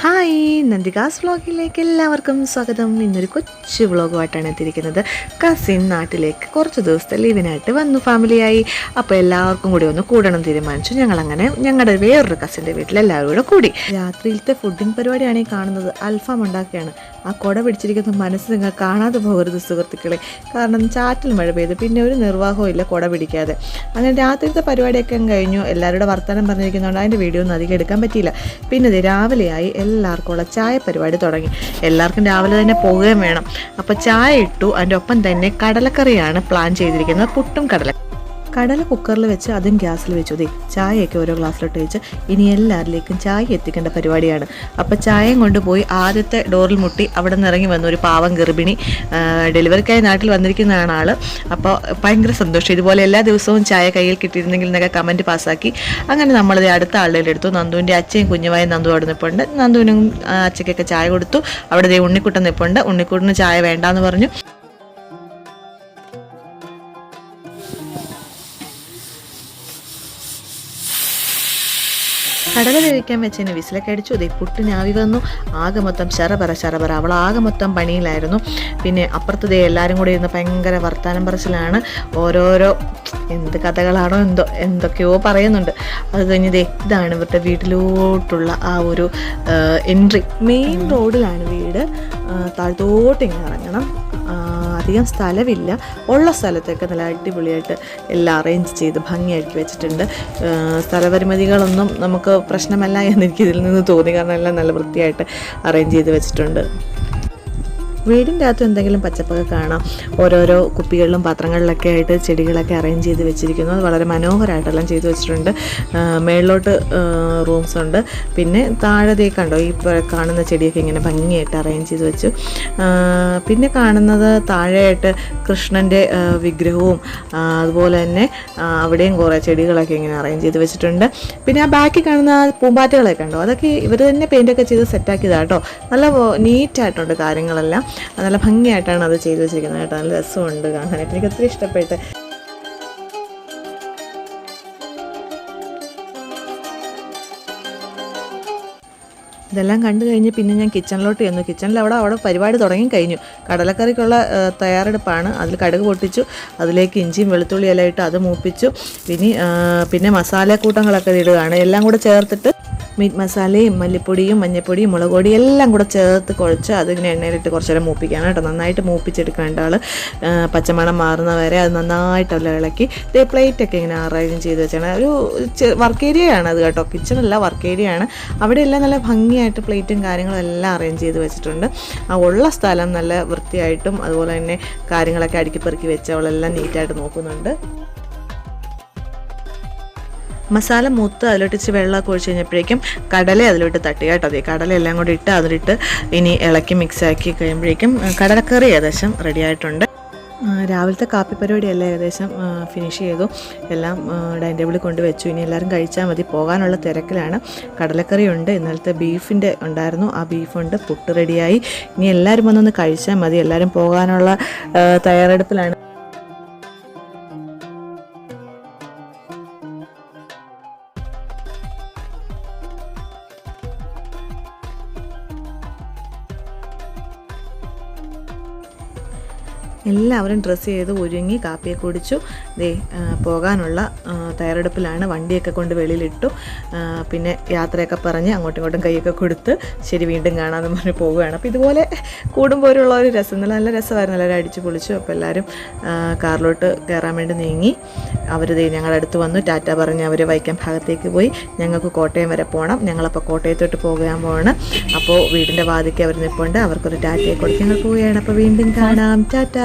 Hi നന്ദികാസ് വ്ളോഗിലേക്ക് എല്ലാവർക്കും സ്വാഗതം. ഇന്നൊരു കൊച്ചു വ്ളോഗുമായിട്ടാണ് എത്തിയിരിക്കുന്നത്. കസിൻ നാട്ടിലേക്ക് കുറച്ച് ദിവസത്തെ ലീവിനായിട്ട് വന്നു ഫാമിലിയായി. അപ്പോൾ എല്ലാവർക്കും കൂടി ഒന്ന് കൂടണം തീരുമാനിച്ചു. ഞങ്ങളങ്ങനെ ഞങ്ങളുടെ വേറൊരു കസിന്റെ വീട്ടിൽ എല്ലാവരും കൂടെ രാത്രിയിലത്തെ ഫുഡിങ് പരിപാടിയാണ് ഈ കാണുന്നത്. അൽഫാം ഉണ്ടാക്കുകയാണ് ആ കുട പിടിച്ചിരിക്കുന്ന മനസ്സ് നിങ്ങൾ കാണാതെ പോകരുത് സുഹൃത്തുക്കളെ. കാരണം ചാറ്റിൽ മഴ പെയ്തു പിന്നെ ഒരു നിർവാഹവും ഇല്ല കുട പിടിക്കാതെ. അങ്ങനെ രാത്രിയിലത്തെ പരിപാടിയൊക്കെ കഴിഞ്ഞു. എല്ലാവരുടെ വർത്തമാനം പറഞ്ഞിരിക്കുന്നതുകൊണ്ട് അതിന്റെ വീഡിയോ ഒന്നും അധികം എടുക്കാൻ പറ്റിയില്ല. പിന്നെ ഇത് രാവിലെയായി എല്ലാവർക്കും ഉള്ള ചായ പരിപാടി തുടങ്ങി. എല്ലാവർക്കും രാവിലെ തന്നെ പോവുകയും വേണം. അപ്പോൾ ചായ ഇട്ടു. അതിന്റെ ഒപ്പം തന്നെ കടലക്കറിയാണ് പ്ലാൻ ചെയ്തിരിക്കുന്നത്. പുട്ടും കടല കടല കുക്കറിൽ വെച്ച് അതും ഗ്യാസിൽ വെച്ചു. ദേ ചായയൊക്കെ ഓരോ ഗ്ലാസ്സിലോട്ട് വെച്ച് ഇനി എല്ലാവരിലേക്കും ചായ എത്തിക്കേണ്ട പരിപാടിയാണ്. അപ്പോൾ ചായയും കൊണ്ടുപോയി ആദ്യത്തെ ഡോറിൽ മുട്ടി അവിടെ നിന്ന് ഇറങ്ങി വന്ന ഒരു പാവം ഗർഭിണി ഡെലിവറിക്കായി നാട്ടിൽ വന്നിരിക്കുന്നതാണ് ആൾ അപ്പോൾ ഭയങ്കര സന്തോഷം. ഇതുപോലെ എല്ലാ ദിവസവും ചായ കയ്യിൽ കിട്ടിയിരുന്നെങ്കിൽ എന്നൊക്കെ കമന്റ് പാസ്സാക്കി. അങ്ങനെ നമ്മളത് അടുത്ത ആളുടെ എടുത്തു. നന്ദുവിന്റെ അച്ഛയും കുഞ്ഞുമായ നന്ദു അവിടെ നിൽപ്പുണ്ട് നന്ദുവിനും അച്ഛയ്ക്കൊക്കെ ചായ കൊടുത്തു. അവിടെ ഉണ്ണിക്കുട്ടൻ നിൽപ്പുണ്ട് ഉണ്ണിക്കുട്ടന് ചായ വേണ്ടാന്ന് പറഞ്ഞു. കടല വേവിക്കാൻ വെച്ചതിന് വിസിലൊക്കെ അടിച്ചു. ദേ പുട്ടിന് ആവി വന്നു. ആകെ മൊത്തം ശറപറ ശറപറ അവൾ ആകെ മൊത്തം പണിയിലായിരുന്നു. പിന്നെ അപ്പുറത്ത് ദേ എല്ലാവരും കൂടി ഇരുന്ന് ഭയങ്കര വർത്താനം പറച്ചിലാണ്. ഓരോരോ എന്ത് കഥകളാണോ എന്തോ എന്തൊക്കെയോ പറയുന്നുണ്ട്. അത് കഴിഞ്ഞ് ദേ ഇതാണ് ഇവരുടെ വീട്ടിലോട്ടുള്ള ആ ഒരു എൻട്രി. മെയിൻ റോഡിലാണ് വീട്. താഴത്തോട്ട് ഇങ്ങനെ ഇറങ്ങണം. അധികം സ്ഥലമില്ല ഉള്ള സ്ഥലത്തൊക്കെ നല്ല അടിപൊളിയായിട്ട് എല്ലാം അറേഞ്ച് ചെയ്ത് ഭംഗിയാക്കി വെച്ചിട്ടുണ്ട്. സ്ഥലപരിമിതികളൊന്നും നമുക്ക് പ്രശ്നമല്ല എന്നെനിക്ക് ഇതിൽ നിന്ന് തോന്നി. കാരണം എല്ലാം നല്ല വൃത്തിയായിട്ട് അറേഞ്ച് ചെയ്ത് വെച്ചിട്ടുണ്ട്. വീടിന്റെ അകത്ത് എന്തെങ്കിലും പച്ചപ്പൊക്കെ കാണാം. ഓരോരോ കുപ്പികളിലും പാത്രങ്ങളിലൊക്കെ ആയിട്ട് ചെടികളൊക്കെ അറേഞ്ച് ചെയ്ത് വെച്ചിരിക്കുന്നു. അത് വളരെ മനോഹരമായിട്ടെല്ലാം ചെയ്തു വെച്ചിട്ടുണ്ട്. മേളിലോട്ട് റൂംസ് ഉണ്ട്. പിന്നെ താഴെ കണ്ടോ ഈ കാണുന്ന ചെടിയൊക്കെ ഇങ്ങനെ ഭംഗിയായിട്ട് അറേഞ്ച് ചെയ്ത് വെച്ചു. പിന്നെ കാണുന്നത് താഴെയായിട്ട് കൃഷ്ണന്റെ വിഗ്രഹവും അതുപോലെ തന്നെ അവിടെയും കുറേ ചെടികളൊക്കെ ഇങ്ങനെ അറേഞ്ച് ചെയ്ത് വെച്ചിട്ടുണ്ട്. പിന്നെ ആ ബാക്കിൽ കാണുന്ന പൂമ്പാറ്റകളൊക്കെ ഉണ്ടോ അതൊക്കെ ഇവർ തന്നെ പെയിന്റൊക്കെ ചെയ്ത് സെറ്റാക്കിയതാണ് കേട്ടോ. നല്ല നീറ്റായിട്ടുണ്ട് കാര്യങ്ങളെല്ലാം. നല്ല ഭംഗിയായിട്ടാണ് അത് ചെയ്തു വെച്ചിരിക്കുന്നത് കേട്ടോ. നല്ല രസമുണ്ട് കാണാനായിട്ട്. എനിക്ക് ഒത്തിരി ഇഷ്ടപ്പെട്ട്. ഇതെല്ലാം കണ്ടു കഴിഞ്ഞ് പിന്നെ ഞാൻ കിച്ചണിലോട്ട് ചെന്നു. കിച്ചണിൽ അവിടെ അവിടെ പരിപാടി തുടങ്ങി കഴിഞ്ഞു. കടലക്കറിക്കുള്ള തയ്യാറെടുപ്പാണ്. അതിൽ കടുക് പൊട്ടിച്ചു. അതിലേക്ക് ഇഞ്ചിയും വെളുത്തുള്ളിയെല്ലാം ഇട്ട് അത് മൂപ്പിച്ചു. പിന്നെ ആ, പിന്നെ മസാലക്കൂട്ടങ്ങളൊക്കെ ഇടുകയാണ്. എല്ലാം കൂടെ ചേർത്തിട്ട് മീറ്റ് മസാലയും മല്ലിപ്പൊടിയും മഞ്ഞൾപ്പൊടിയും മുളക് പൊടിയും എല്ലാം കൂടെ ചേർത്ത് കുഴച്ച് അതിങ്ങനെ എണ്ണയിലിട്ട് കുറച്ച് നേരം മൂപ്പിക്കാണ് കേട്ടോ. നന്നായിട്ട് മൂപ്പിച്ചെടുക്കേണ്ട ആൾ പച്ചമണം മാറുന്ന വരെ അത് നന്നായിട്ടല്ല ഇളക്കി ഇതേ പ്ലേറ്റൊക്കെ ഇങ്ങനെ അറേഞ്ച് ചെയ്ത് വെച്ചാണ്. ഒരു വർക്ക് ഏരിയ ആണ് അത് കേട്ടോ. കിച്ചണല്ല വർക്ക് ഏരിയ ആണ്. അവിടെ എല്ലാം നല്ല ഭംഗിയായിട്ട് പ്ലേറ്റും കാര്യങ്ങളും എല്ലാം അറേഞ്ച് ചെയ്ത് വെച്ചിട്ടുണ്ട്. ആ ഉള്ള സ്ഥലം നല്ല വൃത്തിയായിട്ടും അതുപോലെ തന്നെ കാര്യങ്ങളൊക്കെ അടുക്കി പെറുക്കി വെച്ച് അവളെല്ലാം നീറ്റായിട്ട് നോക്കുന്നുണ്ട്. മസാല മൂത്ത് അതിലോട്ട് ഇച്ചിരി വെള്ളമൊക്കെ ഒഴിച്ച് കഴിഞ്ഞപ്പോഴേക്കും കടല അതിലോട്ട് തട്ടി കേട്ടോ. അതെ കടല എല്ലാം കൂടി ഇട്ട് അതിലിട്ട് ഇനി ഇളക്കി മിക്സ് ആക്കി കഴിയുമ്പോഴേക്കും കടലക്കറി ഏകദേശം റെഡി ആയിട്ടുണ്ട്. രാവിലത്തെ കാപ്പി പരിപാടിയെല്ലാം ഏകദേശം ഫിനിഷ് ചെയ്തു. എല്ലാം ഡൈനിങ് ടേബിളിൽ കൊണ്ട് വെച്ചു. ഇനി എല്ലാവരും കഴിച്ചാൽ മതി. പോകാനുള്ള തിരക്കിലാണ്. കടലക്കറി ഉണ്ട്. ഇന്നലത്തെ ബീഫിന്റെ ഉണ്ടായിരുന്നു. ആ ബീഫുണ്ട് പുട്ട് റെഡിയായി ഇനി എല്ലാവരും വന്നൊന്ന് കഴിച്ചാൽ മതി. എല്ലാവരും പോകാനുള്ള തയ്യാറെടുപ്പിലാണ്. എല്ലാവരും ഡ്രസ്സ് ചെയ്ത് ഒരുങ്ങി കാപ്പിയെ കുടിച്ചു. ദേ പോകാനുള്ള തയ്യാറെടുപ്പിലാണ് വണ്ടിയൊക്കെ കൊണ്ട് വെളിയിലിട്ടു. പിന്നെ യാത്രയൊക്കെ പറഞ്ഞ് അങ്ങോട്ടും ഇങ്ങോട്ടും കൈയൊക്കെ കൊടുത്ത് ശരി വീണ്ടും കാണാമെന്ന് പറഞ്ഞ് പോവുകയാണ്. അപ്പോൾ ഇതുപോലെ കൂടുമ്പോഴുള്ള ഒരു രസം നല്ല നല്ല രസമായിരുന്നു. എല്ലാവരും അടിച്ചു പൊളിച്ചു. അപ്പോൾ എല്ലാവരും കാറിലോട്ട് കയറാൻ വേണ്ടി നീങ്ങി. അവർ ദേ ഞങ്ങളുടെ അടുത്ത് വന്നു. ടാറ്റ പറഞ്ഞ് അവർ വൈക്കം ഭാഗത്തേക്ക് പോയി. ഞങ്ങൾക്ക് കോട്ടയം വരെ പോകണം ഞങ്ങളപ്പോൾ കോട്ടയത്തോട്ട് പോകാൻ പോവാണ്. അപ്പോൾ വീടിന്റെ വാതിക്ക് അവർ നിൽപ്പുണ്ട് അവർക്കൊരു ടാറ്റയെ കൊടുത്ത് ഞങ്ങൾ പോവുകയാണ്. അപ്പോൾ വീണ്ടും കാണാം. ടാറ്റ!